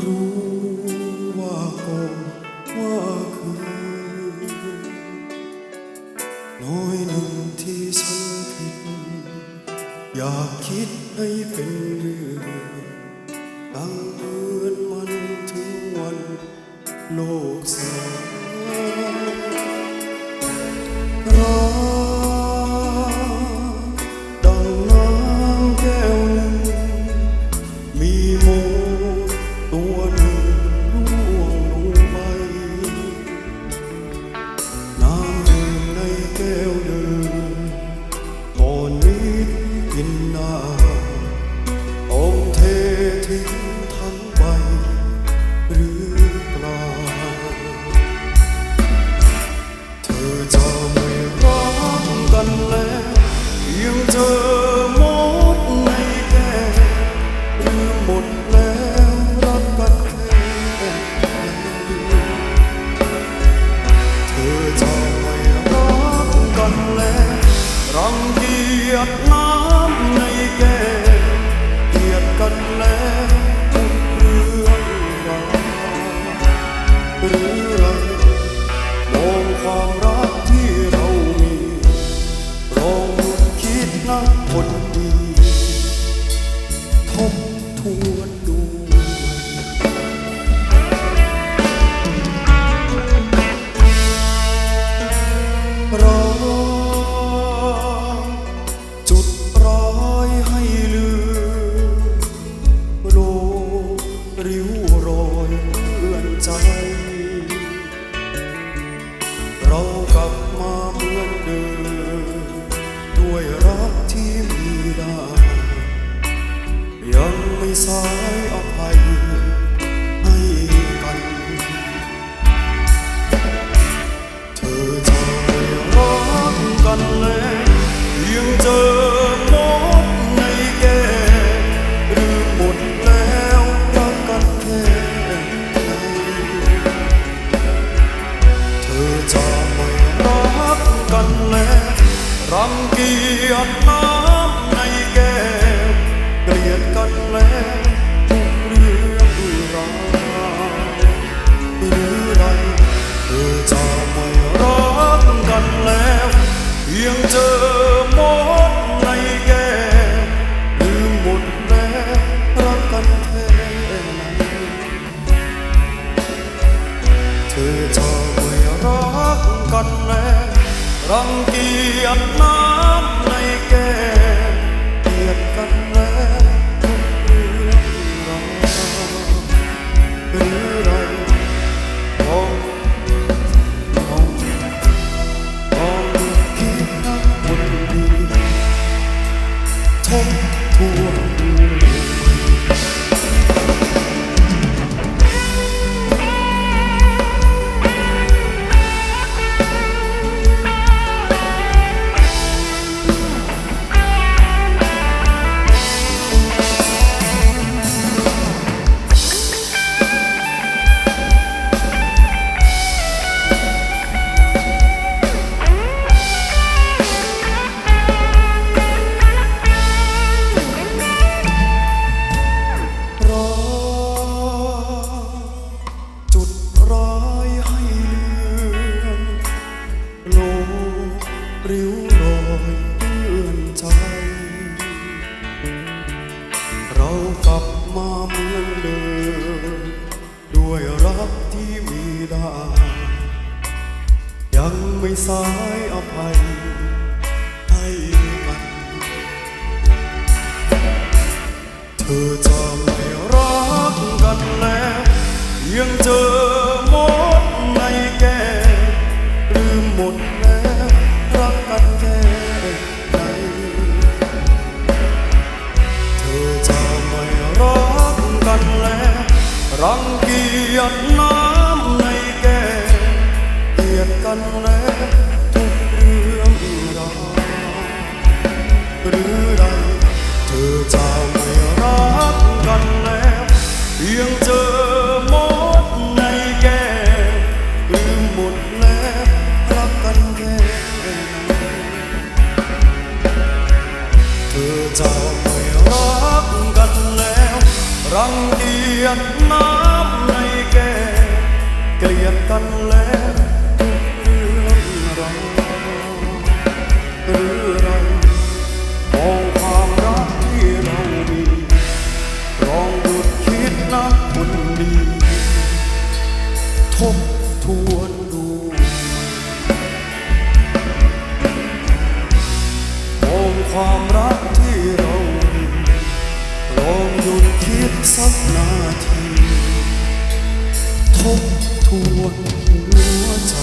รู้ว่าก่อนว่าคือน้อยหนึ่งที่ฉันผิด อยากคิดให้เป็นเรื่องตั้งเดือนมันถึงวันโลกสลาย กียจน้ำในแก้วเกียดกันแล้วทุกเรื่องราวหรือไรมองความ ด้วยรักที่มีได้ยังไม่สายอภัยให้กัน เธอจะไม่รักกันแล้วยังเจอหมดในแก้หรือหมดแล้วรักกันแค่ไหนเธอจะไม่รักกันแล้วรังเกี ยจน้ำในแก้วเกลียดกันแล้วทุกเรื่องราวหรือไรเธอจะไม่รักกันแล้วยังเจอหมดในแก้วหรือหมดแล้วรักกันแค่ไหนเธอจะไม่รักกันแล้วรังเกียจน้ำ ไม่สายอภัยให้กัน เธอจะไม่รักกันแล้วยังเจอมดในแก้วหรือหมดแล้วรักกันแค่ไหนเธอจะไม่รักกันแล้วรังเกียจน้ำในแก้เกลียดกันแล้ว จ้าไม่รักกันแล้ว รังเกียจน้ำในแก้เกลียดกันแล้วทุเรื่องเราหรืองความรักที่เรามีลองหยุคิดนะคุณดีทบทวนดูมองความรัก สักนาที ทบทวนหัวใจ